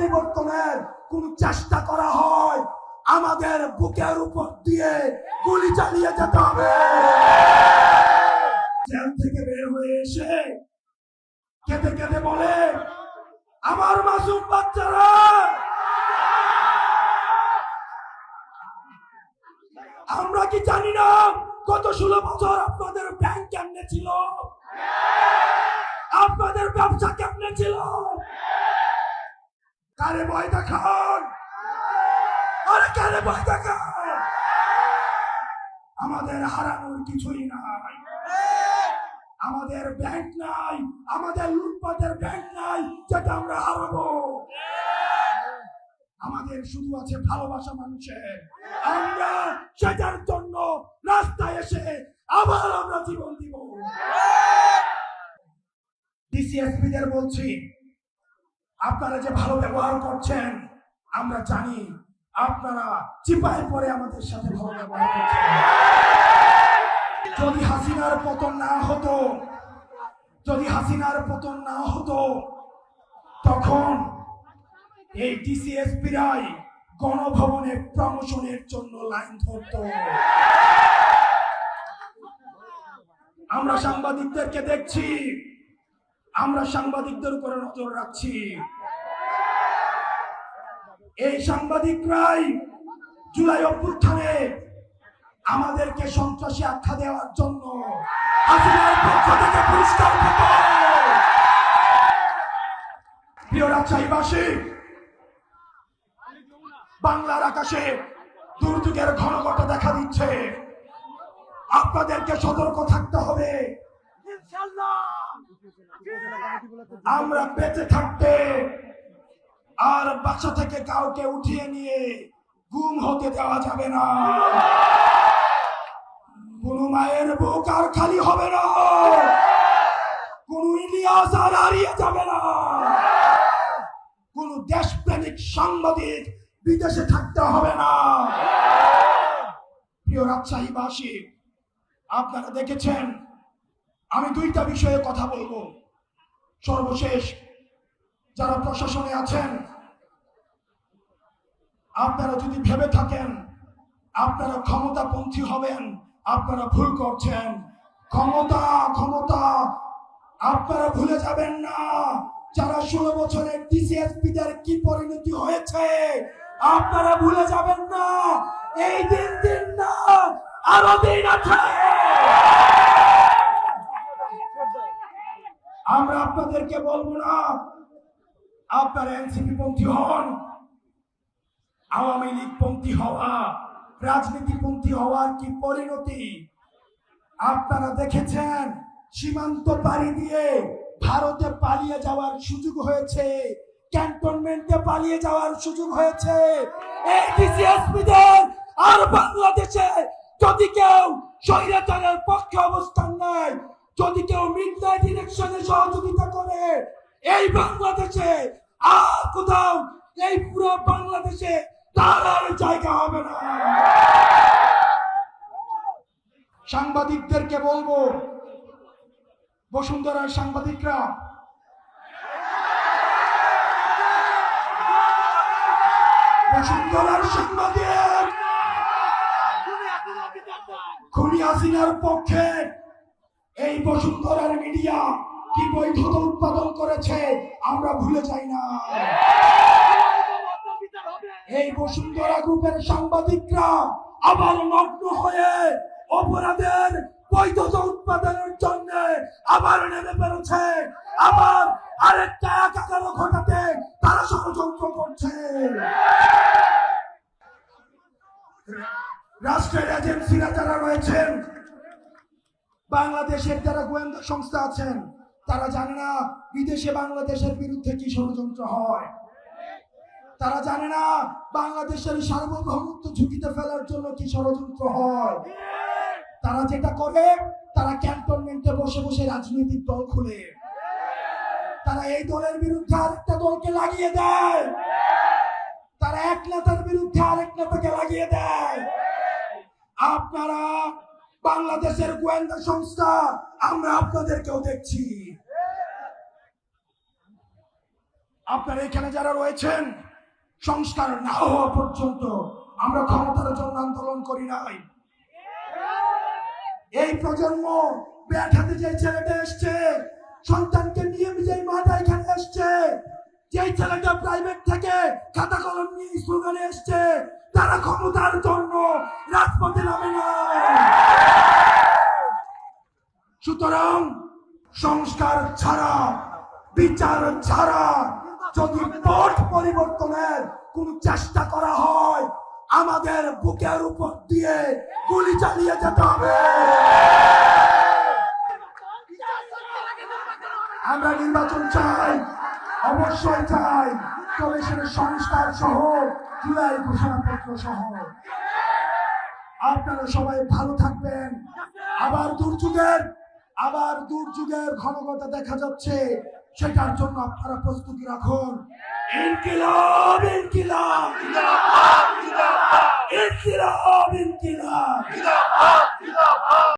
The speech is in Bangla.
পরিবর্তনের কোন চেষ্টা করা হয়, আমাদের বুকের উপর দিয়ে গুলি চালিয়ে যেতে হবে। জেল থেকে বের হয়ে এসে কেঁদে কেঁদে বলে, আমার মাসুম বাচ্চারা, আমরা কি জানি না, গত ষোলো বছর আপনাদের ব্যাংক কেমনে ছিল? কারে ভয় দেখান। আরে কারে ভয় দেখান। আমাদের হারানোর কিছুই নাই। আমাদের ব্যাংক নাই, আমাদের লুটপাটের ব্যাংক নাই, যেটা আমরা হারাবো। আমাদের শুধু আছে ভালোবাসা মানুষের। আমরা সেটার জন্য রাস্তায় এসে আবার আমরা জীবন দিব। ডিসিএসপিদের বলছি আপনারা যে ভালো ব্যবহার করছেন, আমরা জানি আপনারা চিপায় পরে আমাদের সাথে ভালো ব্যবহার করছেন। যদি হাসিনার পতন না হতো, যদি হাসিনার পতন না হতো, তখন এই ডিসিএসপিরাই গণভবনে প্রমোশনের জন্য লাইন ধরত। আমরা সাংবাদিকদেরকে দেখছি আমরা সাংবাদিকদের উপরে নজর রাখছি। এই সাংবাদিকরাই জুলাই অভ্যুত্থানে আমাদেরকে সন্ত্রাসী আখ্যা দেওয়ার জন্য রাজশাহীবাসী, বাংলার আকাশে দুর্যোগের ঘনঘটা দেখা দিচ্ছে। আপনাদেরকে সতর্ক থাকতে হবে। আমরা বেঁচে থাকতে আর বাসা থেকে কাউকে উঠিয়ে নিয়ে গুম হতে দেওয়া যাবে না। কোন মায়ের বুক আর খালি হবে না। কোন ইলিয়াস আর হারিয়ে যাবে না। কোন দেশপ্রেমিক সাংবাদিক বিদেশে থাকতে হবে না। প্রিয় রাজশাহীবাসী, আপনারা দেখেছেন আমি দুইটা বিষয়ে কথা বলব। সর্বশেষ, যারা প্রশাসনে আছেন, আপনারা যদি ভেবে থাকেন, আপনারা ক্ষমতাপন্থী হবেন, আপনারা ভুল করছেন। ক্ষমতা ক্ষমতা, আপনারা ভুলে যাবেন না। যারা ষোলো বছরের ডিসিএসপিদের কি পরিণতি হয়েছে, আপনারা ভুলে যাবেন না। এই দিন দিন না, আরও দিন আছে আমরা আপনাদেরকে বলব না, আপনারা এনসিপি পন্থী হন, আওয়ামী লীগ পন্থী হওয়া রাজনীতিপন্থী হওয়ার কি পরিণতি? আপনারা দেখেছেন, সীমান্ত পাড়ি দিয়ে ভারতে পালিয়ে যাওয়ার সুযোগ হয়েছে, ক্যান্টনমেন্টে পালিয়ে যাওয়ার সুযোগ হয়েছে। এই আর বাংলাদেশে যদি কেউ স্বৈরাচারের পক্ষে অবস্থান নেয় যদি কেউ মিডনাইট ইলেকশনে সহযোগিতা করে, এই বাংলাদেশে আর কোথাও, এই পুরো বাংলাদেশে তার আর জায়গা হবে না। সাংবাদিকদেরকে বলব, বসুন্ধরার সাংবাদিকরা, বসুন্ধরার সাংবাদিক, খুনি হাসিনার পক্ষে এই বসুন্ধরার মিডিয়া কি বৈধতা উৎপাদন করেছে, আমরা ভুলে যাই না। এই বসুন্ধরা গ্রুপের সাংবাদিকরা আবার নগ্ন হয়ে অপরাধের বৈধতা উৎপাদনের জন্য আবার নেমে পেরেছে আবার আরেকটা একাকার ঘটাতে তারা ষড়যন্ত্র করছে। রাষ্ট্রের এজেন্সিরা যারা রয়েছেন বাংলাদেশের যারা গোয়েন্দা সংস্থা আছেন, তারা জানে না বিদেশে বাংলাদেশের বিরুদ্ধে কি ষড়যন্ত্র হয়। তারা জানে না বাংলাদেশের সার্বভৌমত্ব ঝুঁকিতে ফেলার জন্য কি ষড়যন্ত্র হয়। তারা যেটা করে, তারা ক্যান্টনমেন্টে বসে বসে রাজনৈতিক দল খুলে। তারা এই দলের বিরুদ্ধে আরেকটা দলকে লাগিয়ে দেয়। তারা এক নেতার বিরুদ্ধে আরেক নেতাকে লাগিয়ে দেয়। আপনারা বাংলাদেশের গোয়েন্দা সংস্থা, আমরা আপনাদেরকেও দেখছি। আপনারা এখানে যারা রয়েছেন, সংস্কার না হওয়া পর্যন্ত আমরা ক্ষমতার জন্য আন্দোলন করি নাই। এই প্রজন্ম ব্যাট হাতে যে ছেলেটা এসছে সন্তানকে যেই ছেলেটা প্রাইভেট থেকে খাতা কলম নিয়ে স্লোগানে এসছে, তারা ক্ষমতার জন্য রাজপথে নামে না। সুতরাং সংস্কার ছাড়া, বিচার ছাড়া যদি পথ পরিবর্তনের কোন চেষ্টা করা হয়, আমাদের বুকের উপর দিয়ে গুলি চালিয়ে যেতে হবে। আমরা নির্বাচন চাই। অবশ্যই চাই। তবে সেটা সংস্কার সহ, জুলাই ঘোষণাপত্র সহ। আপনারা সবাই ভালো থাকবেন। আবার দুর্যোগের আবার দুর্যোগের ঘনঘটা দেখা যাচ্ছে। সেটার জন্য আপনারা প্রস্তুতি রাখুন। ইনকিলাব ইনকিলাব। ইনকিলাব ইনকিলাব।